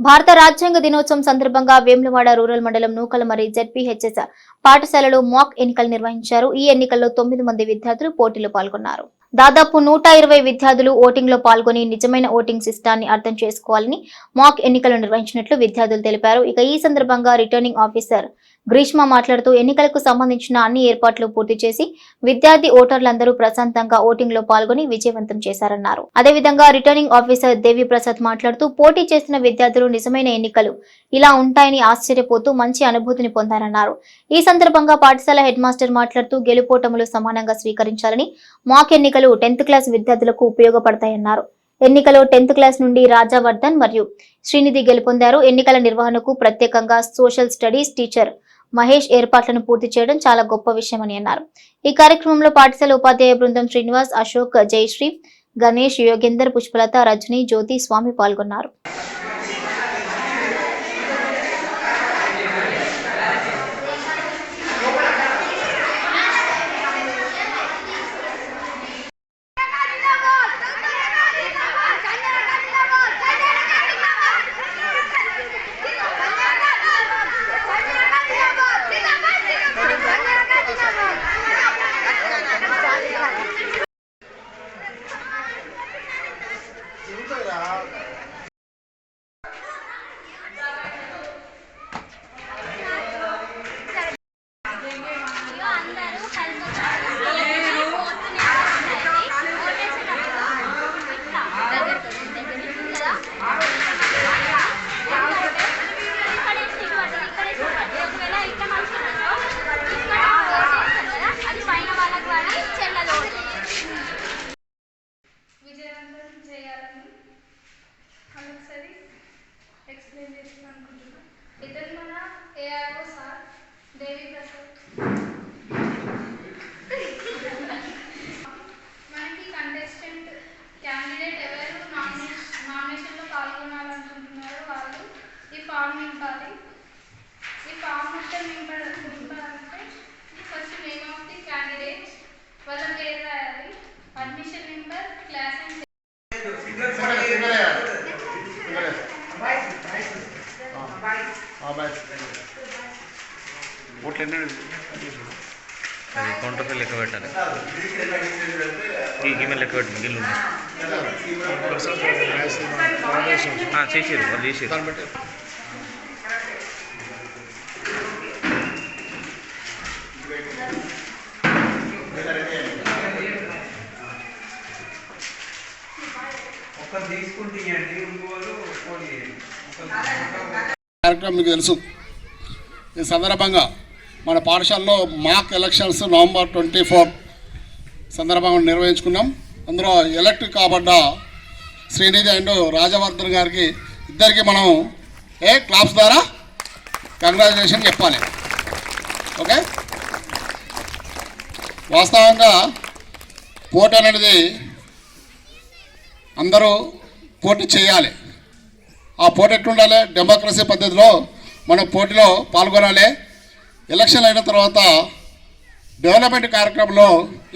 భారత రాజ్యాంగ దినోత్సవం సందర్భంగా వేములవాడ రూరల్ మండలం నూకలమరి జెడ్పీహెచ్ఎస్ పాఠశాలలో మాక్ ఎన్నికలు నిర్వహించారు. ఈ ఎన్నికల్లో తొమ్మిది మంది విద్యార్థులు పోటీలో పాల్గొన్నారు. దాదాపు నూట ఇరవై విద్యార్థులు ఓటింగ్లో పాల్గొని నిజమైన ఓటింగ్ సిస్టాన్ని అర్థం చేసుకోవాలని మాక్ ఎన్నికలు నిర్వహించినట్లు విద్యార్థులు తెలిపారు. ఇక ఈ సందర్భంగా రిటర్నింగ్ ఆఫీసర్ గ్రీష్మ మాట్లాడుతూ ఎన్నికలకు సంబంధించిన అన్ని ఏర్పాట్లు పూర్తి చేసి విద్యార్థి ఓటర్లందరూ ప్రశాంతంగా ఓటింగ్లో పాల్గొని విజయవంతం చేశారన్నారు. అదేవిధంగా రిటర్నింగ్ ఆఫీసర్ దేవి ప్రసాద్ మాట్లాడుతూ పోటీ చేసిన విద్యార్థులు నిజమైన ఎన్నికలు ఇలా ఉంటాయని ఆశ్చర్యపోతూ మంచి అనుభూతిని పొందారన్నారు. ఈ సందర్భంగా పాఠశాల హెడ్ మాస్టర్ మాట్లాడుతూ గెలుపోటములు సమానంగా స్వీకరించాలని మాక్ ఎన్నికలు టెన్త్ క్లాస్ విద్యార్థులకు ఉపయోగపడతాయన్నారు. ఎన్నికలో టెన్త్ క్లాస్ నుండి రాజావర్ధన్ మరియు శ్రీనిధి గెలుపొందారు. ఎన్నికల నిర్వహణకు ప్రత్యేకంగా సోషల్ స్టడీస్ టీచర్ మహేష్ ఏర్పాట్లను పూర్తి చేయడం చాలా గొప్ప విషయమని అన్నారు. ఈ కార్యక్రమంలో పాఠశాల ఉపాధ్యాయ బృందం శ్రీనివాస్ అశోక్ జయశ్రీ గణేష్ యోగేందర్ పుష్పలత రజని జ్యోతి స్వామి పాల్గొన్నారు. దేవి ప్రసాద్ మనకి కంటెస్టెంట్ క్యాండిడేట్ ఎవరు? నామినేషన్ నామినేషన్లో పాల్గొనాలనుకుంటున్నారో వాళ్ళు ఈ ఫామ్ నింపాలి. ఈ ఫామ్ మొత్తం నింప నింపాలంటే first name of the candidates వాళ్ళ ఓట్లు ఎన్ని అది కౌంటర్పై లెక్క పెట్టాలి. ఈ లెక్క పెట్టండి గిల్లు చేసారు వాళ్ళు చేయండి కార్యక్రమం మీకు తెలుసు. ఈ సందర్భంగా మన పాఠశాలలో mock elections November twenty four సందర్భంగా నిర్వహించుకున్నాం. అందులో ఎలక్ట్ కాబడ్డ శ్రీనిధి అండ్ రాజవర్ధన్ గారికి ఇద్దరికి మనం ఏ క్లాప్స్ ద్వారా కంగ్రాచులేషన్ చెప్పాలి. ఓకే? వాస్తవంగా పోటీ అనేది అందరూ పోటీ చేయాలి. ఆ పోటీ ఎట్లుండాలి? డెమోక్రసీ పద్ధతిలో మనం పోటీలో పాల్గొనాలి. ఎలక్షన్ అయిన తర్వాత డెవలప్మెంట్ కార్యక్రమంలో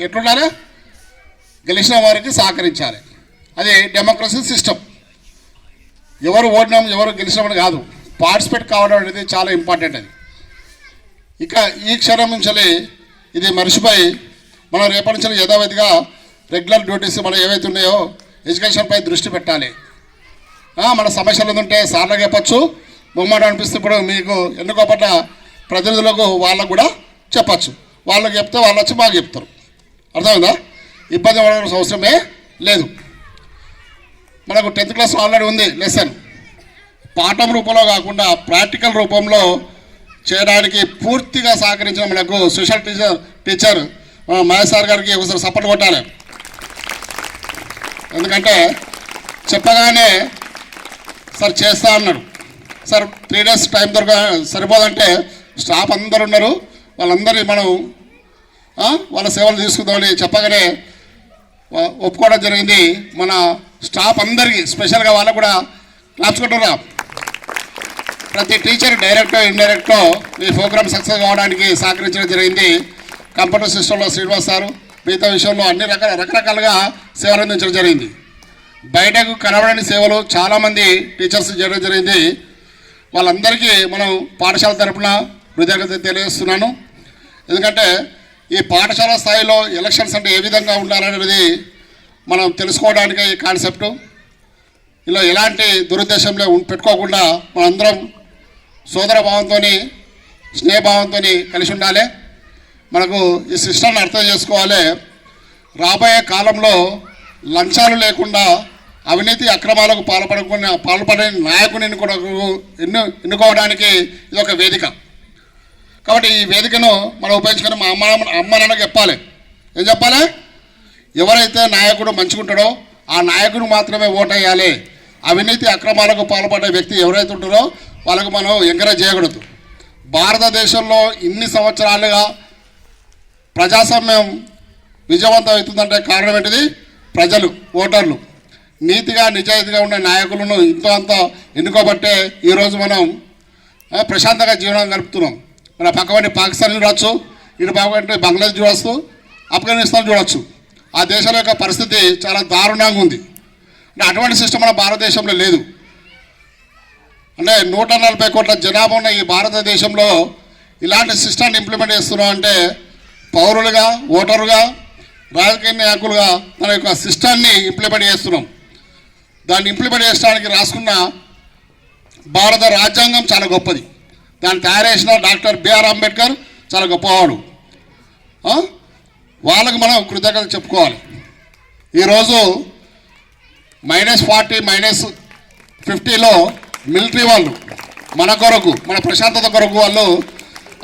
ఎట్లుండాలి? గెలిచిన వారికి సహకరించాలి. అది డెమోక్రసీ సిస్టమ్. ఎవరు ఓడినాం ఎవరు గెలిచినామని కాదు. పార్టిసిపేట్ కావడం అనేది చాలా ఇంపార్టెంట్ అది. ఇక ఈ క్షణం నుంచి ఇది మర్చిపోయి మనం రేపటి నుంచి యథావిధిగా రెగ్యులర్ డ్యూటీస్ మనం ఏవైతే ఉన్నాయో ఎడ్యుకేషన్పై దృష్టి పెట్టాలి. మన సమస్యలు ఉంటే సార్లు చెప్పచ్చు. బొమ్మట అనిపిస్తే ఇప్పుడు మీకు ఎన్నుకోబడ్డ ప్రతినిధులకు వాళ్ళకు కూడా చెప్పచ్చు. వాళ్ళకి చెప్తే వాళ్ళు వచ్చి మాకు చెప్తారు. అర్థమైందా? ఇబ్బంది పడాల్సిన అవసరమే లేదు. మనకు టెన్త్ క్లాస్ ఆల్రెడీ ఉంది లెసన్. పాఠం రూపంలో కాకుండా ప్రాక్టికల్ రూపంలో చేయడానికి పూర్తిగా సహకరించిన మనకు సోషల్ టీచర్ టీచర్ మన మహేష్ సార్ గారికి ఒకసారి సపోర్ట్ కొట్టాలి. ఎందుకంటే చెప్పగానే సార్ చేస్తా అన్నాడు. సార్ త్రీ డేస్ టైం దొరక సరిపోదంటే స్టాఫ్ అందరు ఉన్నారు. వాళ్ళందరినీ మనం వాళ్ళ సేవలు తీసుకుందామని చెప్పగానే ఒప్పుకోవడం జరిగింది. మన స్టాఫ్ అందరికీ స్పెషల్గా వాళ్ళకు కూడా క్లాప్స్ ప్రతి టీచర్ డైరెక్టో ఇండైరెక్టో ఈ ప్రోగ్రామ్ సక్సెస్ కావడానికి సహకరించడం జరిగింది. కంప్యూటర్ సిస్టంలో శ్రీనివాస్ సారు మిగతా విషయంలో అన్ని రకాల రకరకాలుగా సేవలు అందించడం జరిగింది. బయటకు కనబడని సేవలు చాలామంది టీచర్స్ చేయడం జరిగింది. వాళ్ళందరికీ మనం పాఠశాల తరపున కృతజ్ఞత తెలియజేస్తున్నాను. ఎందుకంటే ఈ పాఠశాల స్థాయిలో ఎలక్షన్స్ అంటే ఏ విధంగా ఉండాలనేది మనం తెలుసుకోవడానికి ఈ కాన్సెప్టు. ఇలా ఎలాంటి దురుద్దేశంలో ఉం- పెట్టుకోకుండా మనందరం సోదర భావంతో స్నేహభావంతో కలిసి ఉండాలి. మనకు ఈ సిస్టమ్ని అర్థం చేసుకోవాలి. రాబోయే కాలంలో లంచాలు లేకుండా అవినీతి అక్రమాలకు పాల్పడకుండా పాల్పడే నాయకుని ఎన్నుకోవడం ఎన్ను ఎన్నుకోవడానికి ఇది ఒక వేదిక. కాబట్టి ఈ వేదికను మనం ఉపయోగించుకొని మా అమ్మ అమ్మ నాన్నకి చెప్పాలి. ఏం చెప్పాలి? ఎవరైతే నాయకుడు మంచుకుంటాడో ఆ నాయకుడు మాత్రమే ఓటేయాలి అవినీతి అక్రమాలకు పాల్పడే వ్యక్తి ఎవరైతే ఉంటారో వాళ్ళకు మనం ఎంకరేజ్ చేయకూడదు. భారతదేశంలో ఇన్ని సంవత్సరాలుగా ప్రజాస్వామ్యం విజయవంతం అవుతుందంటే కారణం ఏంటిది? ప్రజలు ఓటర్లు. నీతిగా నిజాయితీగా ఉండే నాయకులను ఇంతో అంత ఎన్నుకోబట్టే ఈరోజు మనం ప్రశాంతంగా జీవనం గడుపుతున్నాం. మన పక్కవంటి పాకిస్తాన్ చూడవచ్చు ఇటు పక్కవంటి బంగ్లాదేశ్ చూడవచ్చు ఆఫ్ఘనిస్తాన్ చూడవచ్చు ఆ దేశాల యొక్క పరిస్థితి చాలా దారుణంగా ఉంది. అంటే అటువంటి సిస్టమ్ మన భారతదేశంలో లేదు. అంటే నూట నలభై కోట్ల జనాభా ఉన్న ఈ భారతదేశంలో ఇలాంటి సిస్టమ్ని ఇంప్లిమెంట్ చేస్తున్నాం అంటే పౌరులుగా ఓటరుగా రాజకీయ నాయకులుగా మన యొక్క సిస్టాన్ని ఇంప్లిమెంట్ చేస్తున్నాం. దాన్ని ఇంప్లిమెంట్ చేయడానికి రాసుకున్న భారత రాజ్యాంగం చాలా గొప్పది. దాన్ని తయారు చేసిన డాక్టర్ బిఆర్ అంబేద్కర్ చాలా గొప్పవాడు. వాళ్ళకు మనం కృతజ్ఞత చెప్పుకోవాలి. ఈరోజు మైనస్ ఫార్టీ మైనస్ ఫిఫ్టీలో మిలిటరీ వాళ్ళు మన కొరకు మన ప్రశాంతత కొరకు వాళ్ళు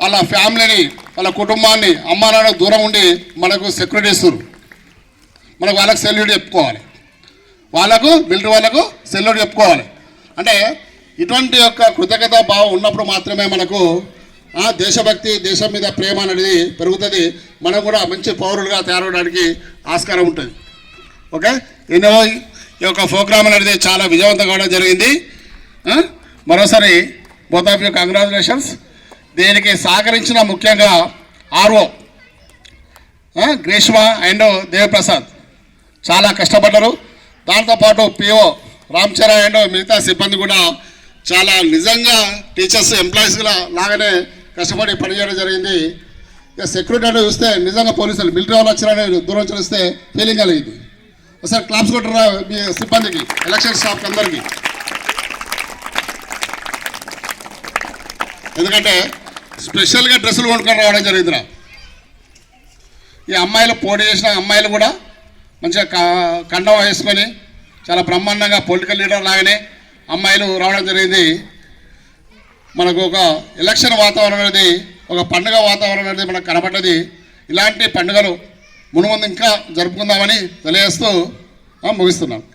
వాళ్ళ ఫ్యామిలీని వాళ్ళ కుటుంబాన్ని అమ్మ దూరం ఉండి మనకు సెక్యూరిటీ ఇస్తారు మనకు వాళ్ళకు సెల్యూట్ చెప్పుకోవాలి. వాళ్ళకు మిలిటరీ వాళ్ళకు సెల్యూట్ చెప్పుకోవాలి. అంటే ఇటువంటి యొక్క కృతజ్ఞత భావం ఉన్నప్పుడు మాత్రమే మనకు దేశభక్తి దేశం మీద ప్రేమ అనేది పెరుగుతుంది. మనం కూడా మంచి పౌరులుగా తయారవడానికి ఆస్కారం ఉంటుంది. ఓకే? ఎన్నో ఈ యొక్క ప్రోగ్రామ్ అనేది చాలా విజయవంతంగా కావడం జరిగింది. మరోసారి బోత్ ఆఫ్ యూ కంగ్రాచులేషన్స్ దీనికి సహకరించిన ముఖ్యంగా ఆర్ఓ గ్రీష్మ అండ్ దేవప్రసాద్ చాలా కష్టపడ్డారు. దాంతోపాటు పిఓ రామ్ చరణ్ అండ్ మిగతా సిబ్బంది కూడా చాలా నిజంగా టీచర్స్ ఎంప్లాయీస్గా లాగానే కష్టపడి పనిచేయడం జరిగింది. ఇక సెక్యూరిటీ అంటే చూస్తే నిజంగా పోలీసులు మిలిటరీ వాళ్ళు వచ్చారని దూరం చూస్తే ఫీలింగ్ కలిగింది. ఒకసారి క్లాప్స్ కొట్టరా మీ సిబ్బందికి ఎలక్షన్ స్టాఫ్కి అందరికీ. ఎందుకంటే స్పెషల్గా డ్రెస్సులు కొనుక్కొని రావడం జరిగిందిరా. ఈ అమ్మాయిలు పోటీ చేసిన అమ్మాయిలు కూడా మంచిగా కండం వేసుకొని చాలా బ్రహ్మాండంగా పొలిటికల్ లీడర్ లాగానే అమ్మాయిలు రావడం జరిగింది. మనకు ఒక ఎలక్షన్ వాతావరణం అనేది ఒక పండుగ వాతావరణం అనేది మనకు కనబడ్డది. ఇలాంటి పండుగలు మునుముందు ఇంకా జరుపుకుందామని తెలియజేస్తూ ముగిస్తున్నాను.